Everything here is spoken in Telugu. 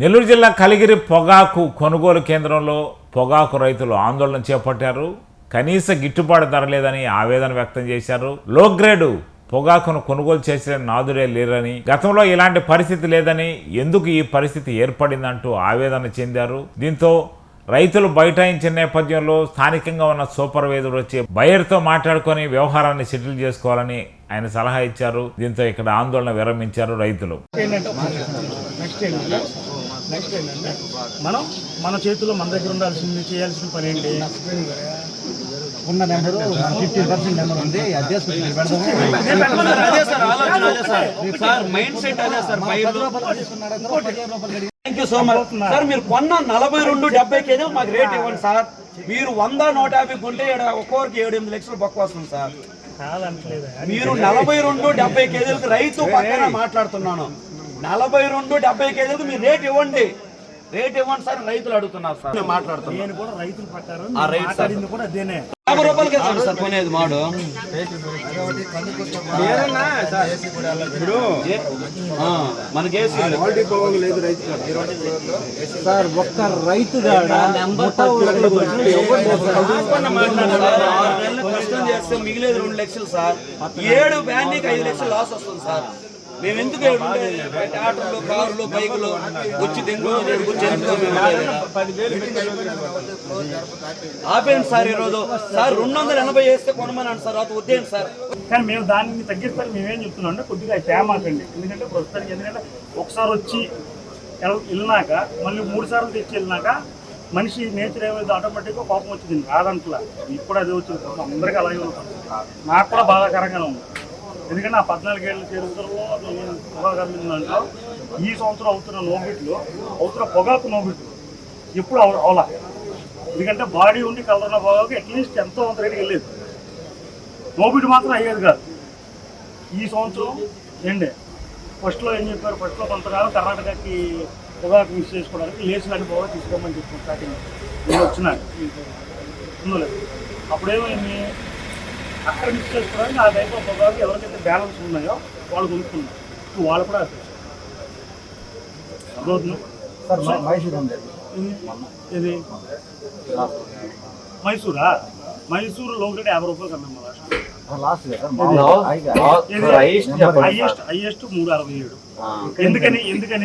నెల్లూరు జిల్లా కలిగిరి పొగాకు కొనుగోలు కేంద్రంలో పొగాకు రైతులు ఆందోళన చేపట్టారు. కనీస గిట్టుబాటు ధర లేదని ఆవేదన వ్యక్తం చేశారు. లో గ్రేడు పొగాకును కొనుగోలు చేసిన నాదురే లేరని గతంలో ఇలాంటి పరిస్థితి లేదని ఎందుకు ఈ పరిస్థితి ఏర్పడిందంటూ ఆవేదన చెందారు. దీంతో రైతులు బైఠాయించిన నేపథ్యంలో స్థానికంగా ఉన్న సూపర్వైజర్ వచ్చి బయర్తో మాట్లాడుకొని వ్యవహారాన్ని సెటిల్ చేసుకోవాలని ఆయన సలహా ఇచ్చారు. దీంతో ఇక్కడ ఆందోళన విరమించారు రైతులు. నెక్స్ట్ ఏంటంటే మనం మన చేతిలో మన దగ్గర ఉండాల్సింది చేయాల్సిన పని ఏంటి? ఉన్న నెంబరు ఫిఫ్టీ పర్సెంట్ నెంబర్ ఉంది అది thank you so much sir మీరు కొన్న నలభై రెండు డెబ్బై కేజీలు మాకు రేట్ ఇవ్వండి సార్. మీరు వంద నూట యాభై కొంటే ఒక్కొక్కరికి ఏడు ఎనిమిది లక్షలు బొక్క వస్తుంది సార్. మీరు నలభై రెండు డెబ్బై కేజీలకు రైతు పక్కన మాట్లాడుతున్నాను. నలభై రెండు డెబ్బై కేజీలకు మీరు రేట్ ఇవ్వండి. రేట్ ఇవ్వండి సార్ రైతులు అడుగుతున్నారు సార్. నేను మాట్లాడుతున్నాను నేను కూడా రైతుల ప్రకారం ఆ రైట్ సార్. మాట్లాడింది కూడా అదేనే. యాభై రూపాయలకి ఇస్తాను సార్ కొనేది మాడు. మనకి ఏసీ సార్ ఒక్క రైతు కష్టం చేస్తే మిగిలేదు రెండు లక్షలు సార్. ఏడు బ్యాండీకి ఐదు లక్షలు లాస్ వస్తుంది సార్. మేము ఎందుకు ఆటోలో కారులో ట్రాక్టర్లు వచ్చి ఆపేయండి సార్ ఈరోజు. సార్ రెండు వందల ఎనభై వేస్తే కొనమన్నాను సార్ అది వద్దేయండి సార్. కానీ మేము దాన్ని తగ్గిస్తాను మేమేం చెప్తున్నాం అంటే కొద్దిగా తేమాకండి ఎందుకంటే ప్రస్తుతానికి ఎందుకంటే ఒకసారి వచ్చి వెళ్ళినాక మళ్ళీ మూడు సార్లు తెచ్చి వెళ్ళినాక మనిషి నేచర్ ఏమైంది ఆటోమేటిక్గా కోపం వచ్చింది. రాదంట్లా. ఇప్పుడు అది వచ్చింది. అందరికీ అలాగే ఉంటుంది. నాకు కూడా బాధాకరంగానే ఉంది. ఎందుకంటే ఆ పద్నాలుగేళ్ళ చరిత్రలో నేను పొగాకు అమ్మిన దాంట్లో ఈ సంవత్సరం అవుతున్న నోబిట్లు అవుతున్న పొగాకు నోబిట్లు ఎప్పుడు అవ అవలా. ఎందుకంటే బాడీ ఉండి కలర్ పొగాకు అట్లీస్ట్ ఎంతో అంత రేటుకి వెళ్ళేది. నోబిట్ మాత్రం అయ్యేది కాదు. ఈ సంవత్సరం ఏంటి ఫస్ట్లో ఏం చెప్పారు? ఫస్ట్లో కొంతకాలం కర్ణాటకకి పొగాకు మిక్స్ చేసుకోవడానికి లేచి లాంటి పొగాకు తీసుకోమని చెప్పాను స్టార్టింగ్. నేను వచ్చినాక అప్పుడేమైంది? అక్కడ మిక్స్ చేసుకోవడానికి ఆ టైప్ ఆఫ్ పొగాకు ఎవరికైతే బ్యాలెన్స్ ఉన్నాయో వాళ్ళు కొనుక్కున్నారు ఇప్పుడు వాళ్ళు కూడా మైసూర్ ఇది- మైసూరా? మైసూరు లోకల్ యాభై రూపాయలు కన్నా. హైయెస్ట్ హైయెస్ట్ మూడు అరవై ఏడు. ఎందుకని ఎందుకని